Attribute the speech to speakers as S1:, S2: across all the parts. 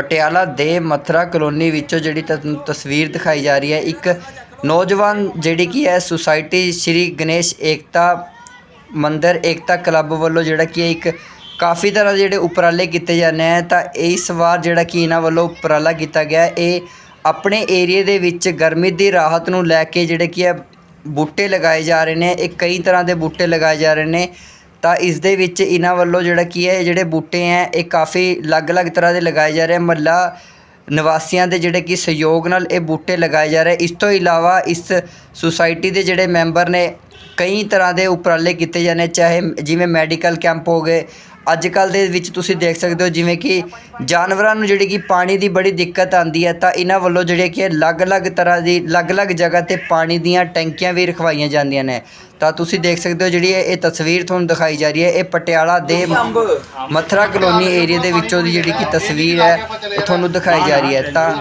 S1: ਪਟਿਆਲਾ ਦੇ ਮਥਰਾ ਕਲੋਨੀ ਵਿੱਚੋਂ ਜਿਹੜੀ ਤੁਹਾਨੂੰ ਤਸਵੀਰ ਦਿਖਾਈ ਜਾ ਰਹੀ ਹੈ, ਇੱਕ ਨੌਜਵਾਨ ਜਿਹੜੀ ਕੀ ਹੈ, ਸੁਸਾਇਟੀ ਸ਼੍ਰੀ ਗਣੇਸ਼ ਏਕਤਾ ਮੰਦਿਰ, ਏਕਤਾ ਕਲੱਬ ਵੱਲੋਂ ਜਿਹੜਾ ਕੀ ਇੱਕ ਕਾਫੀ ਤਰ੍ਹਾਂ ਦੇ ਜਿਹੜੇ ਉਪਰਾਲੇ ਕੀਤੇ ਜਾਂਦੇ ਆ ਤਾਂ ਇਸ ਵਾਰ ਜਿਹੜਾ ਕੀ ਇਹਨਾਂ ਵੱਲੋਂ ਉਪਰਾਲਾ ਕੀਤਾ ਗਿਆ ਇਹ ਆਪਣੇ ਏਰੀਏ ਦੇ ਵਿੱਚ ਗਰਮੀ ਦੀ ਰਾਹਤ ਨੂੰ ਲੈ ਕੇ ਜਿਹੜੇ ਕੀ ਹੈ ਬੂਟੇ ਲਗਾਏ ਜਾ ਰਹੇ ਨੇ, ਇਹ ਕਈ ਤਰ੍ਹਾਂ ਦੇ ਬੂਟੇ ਲਗਾਏ ਜਾ ਰਹੇ ਨੇ। ਤਾਂ ਇਸ ਦੇ ਵਿੱਚ ਇਹਨਾਂ ਵੱਲੋਂ ਜਿਹੜਾ ਕੀ ਹੈ, ਇਹ ਜਿਹੜੇ ਬੂਟੇ ਹੈ, ਇਹ ਕਾਫੀ ਅਲੱਗ-ਅਲੱਗ ਤਰ੍ਹਾਂ ਦੇ ਲਗਾਏ ਜਾ ਰਹੇ ਮਹੱਲਾ ਨਿਵਾਸੀਆਂ ਦੇ ਜਿਹੜੇ ਕਿ ਸਹਿਯੋਗ ਨਾਲ ਇਹ ਬੂਟੇ ਲਗਾਏ ਜਾ ਰਹੇ ਇਸ ਤੋਂ ਇਲਾਵਾ ਇਸ ਸੁਸਾਇਟੀ ਦੇ ਜਿਹੜੇ ਮੈਂਬਰ ਨੇ ਕਈ ਤਰ੍ਹਾਂ ਦੇ ਉਪਰਾਲੇ ਕੀਤੇ ਜਾਂਦੇ, ਚਾਹੇ ਜਿਵੇਂ ਮੈਡੀਕਲ ਕੈਂਪ ਹੋ ਗਏ। ਅੱਜ ਕੱਲ ਦੇ ਵਿੱਚ ਤੁਸੀਂ ਦੇਖ ਸਕਦੇ ਹੋ ਜਿਵੇਂ ਕਿ ਜਾਨਵਰਾਂ ਨੂੰ ਜਿਹੜੀ ਕਿ ਪਾਣੀ ਦੀ ਬੜੀ ਦਿੱਕਤ ਆਉਂਦੀ ਹੈ, ਤਾਂ ਇਹਨਾਂ ਵੱਲੋਂ ਜਿਹੜੇ ਕਿ ਅਲੱਗ-ਅਲੱਗ ਤਰ੍ਹਾਂ ਦੀ, ਅਲੱਗ-ਅਲੱਗ ਜਗ੍ਹਾ ਤੇ ਪਾਣੀ ਦੀਆਂ ਟੈਂਕੀਆਂ ਵੀ ਰਖਵਾਈਆਂ ਜਾਂਦੀਆਂ ਨੇ। ਤਾਂ ਤੁਸੀਂ ਦੇਖ ਸਕਦੇ ਹੋ ਜਿਹੜੀ ਇਹ ਇਹ ਤਸਵੀਰ ਤੁਹਾਨੂੰ ਦਿਖਾਈ ਜਾ ਰਹੀ ਹੈ, ਇਹ ਪਟਿਆਲਾ ਦੇ ਮਥਰਾ ਕਲੋਨੀ ਏਰੀਆ ਦੇ ਵਿੱਚੋਂ ਦੀ ਜਿਹੜੀ ਕਿ ਤਸਵੀਰ ਹੈ, ਉਹ ਤੁਹਾਨੂੰ ਦਿਖਾਈ ਜਾ ਰਹੀ ਹੈ। ਤਾਂ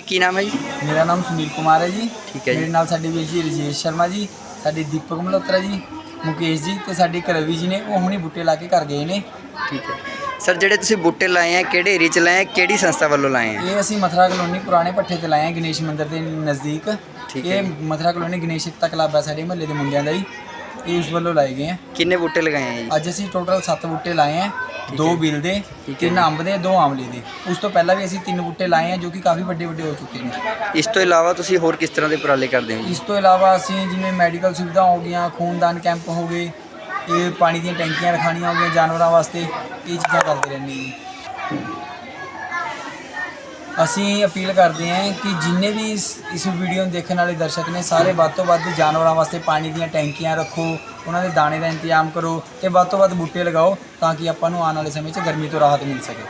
S1: ਜੀ ਕੀ ਨਾਮ ਹੈ ਜੀ?
S2: ਮੇਰਾ ਨਾਮ ਸੁਨੀਲ ਕੁਮਾਰ ਹੈ ਜੀ।
S1: ਠੀਕ ਹੈ ਜੀ।
S2: ਮੇਰੇ ਨਾਲ ਸਾਡੇ ਵੀਰ ਜੀ ਰਜੇਸ਼ ਸ਼ਰਮਾ ਜੀ ਸਾਡੇ ਦੀਪਕ ਮਲਹੋਤਰਾ ਜੀ ਮੁਕੇਸ਼ ਜੀ ਤੇ ਸਾਡੇ ਇੱਕ ਰਵੀ ਜੀ ਨੇ ਉਹ ਹੁਣੀ ਬੂਟੇ ਲਾ ਕੇ ਘਰ ਗਏ ਨੇ।
S1: ਠੀਕ ਹੈ। ਸਰ ਜਿਹੜੇ ਤੁਸੀਂ ਬੂਟੇ ਲਾਏ ਆ ਕਿਹੜੇ ਏਰੀਆ 'ਚ ਲਾਏ ਆ ਕਿਹੜੀ ਸੰਸਥਾ ਵੱਲੋਂ ਲਾਏ ਆ?
S2: ਇਹ ਅਸੀਂ ਮਥਰਾ ਕਲੋਨੀ ਪੁਰਾਣੇ ਪੱਠੇ ਤੇ ਲਾਏ ਆ ਗਣੇਸ਼ ਮੰਦਿਰ ਦੇ ਨਜ਼ਦੀਕ।
S1: ਠੀਕ ਹੈ
S2: ਇਹ ਮਥਰਾ ਕਲੋਨੀ ਗਣੇਸ਼ ਏਕਤਾ ਕਲੱਬ ਹੈ ਸਾਡੇ ਮਹੱਲੇ ਦੇ ਮੁੰਡਿਆਂ ਦਾ ਜੀ। ਇਹ ਉਸ ਵੱਲੋਂ ਲਾਏ ਗਏ ਆ।
S1: ਕਿੰਨੇ ਬੂਟੇ ਲਗਾਏ ਆ ਜੀ?
S2: ਅੱਜ ਅਸੀਂ ਟੋਟਲ 7 ਬੂਟੇ ਲਾਏ ਆ। ਦੋ ਬਿਲ ਦੇ ਤਿੰਨ ਅੰਬ ਦੇ ਦੋ ਆਮਲੇ ਦੇ। ਉਸ ਤੋਂ ਪਹਿਲਾਂ ਵੀ ਅਸੀਂ ਤਿੰਨ ਬੂਟੇ ਲਾਏ ਆ ਜੋ ਕਿ ਕਾਫੀ ਵੱਡੇ ਵੱਡੇ ਹੋ ਚੁੱਕੇ ਨੇ।
S1: ਇਸ ਤੋਂ ਇਲਾਵਾ ਤੁਸੀਂ ਹੋਰ ਕਿਸ ਤਰ੍ਹਾਂ ਦੇ ਉਪਰਾਲੇ ਕਰਦੇ ਹੋ ਜੀ?
S2: ਇਸ ਤੋਂ ਇਲਾਵਾ ਅਸੀਂ ਜਿਵੇਂ ਮੈਡੀਕਲ ਸੁਵਿਧਾ ਹੋ ਗਈਆਂ ਖੂਨਦਾਨ ਕੈਂਪ ਹੋ ਗਏ ਇਹ ਪਾਣੀ ਦੀਆਂ ਟੈਂਕੀਆਂ ਰਖਾਣੀਆਂ ਹੋ ਗਈਆਂ ਜਾਨਵਰਾਂ ਵਾਸਤੇ ਇਹ ਚੀਜ਼ਾਂ ਕਰਦੇ ਰਹਿੰਦੇ ਜੀ। ਅਸੀਂ ਅਪੀਲ ਕਰਦੇ ਹਾਂ ਕਿ ਜਿੰਨੇ ਵੀ ਇਸ ਇਸ ਵੀਡੀਓ ਨੂੰ ਦੇਖਣ ਵਾਲੇ ਦਰਸ਼ਕ ਨੇ, ਸਾਰੇ ਵੱਧ ਤੋਂ ਵੱਧ ਜਾਨਵਰਾਂ ਵਾਸਤੇ ਪਾਣੀ ਦੀਆਂ ਟੈਂਕੀਆਂ ਰੱਖੋ, ਉਹਨਾਂ ਦੇ ਦਾਣੇ ਦਾ ਇੰਤਜ਼ਾਮ ਕਰੋ ਤੇ ਵੱਧ ਤੋਂ ਵੱਧ ਬੂਟੇ ਲਗਾਓ ਤਾਂ ਕਿ ਆਪਾਂ ਨੂੰ ਆਉਣ ਵਾਲੇ ਸਮੇਂ 'ਚ ਗਰਮੀ ਤੋਂ ਰਾਹਤ ਮਿਲ ਸਕੇ।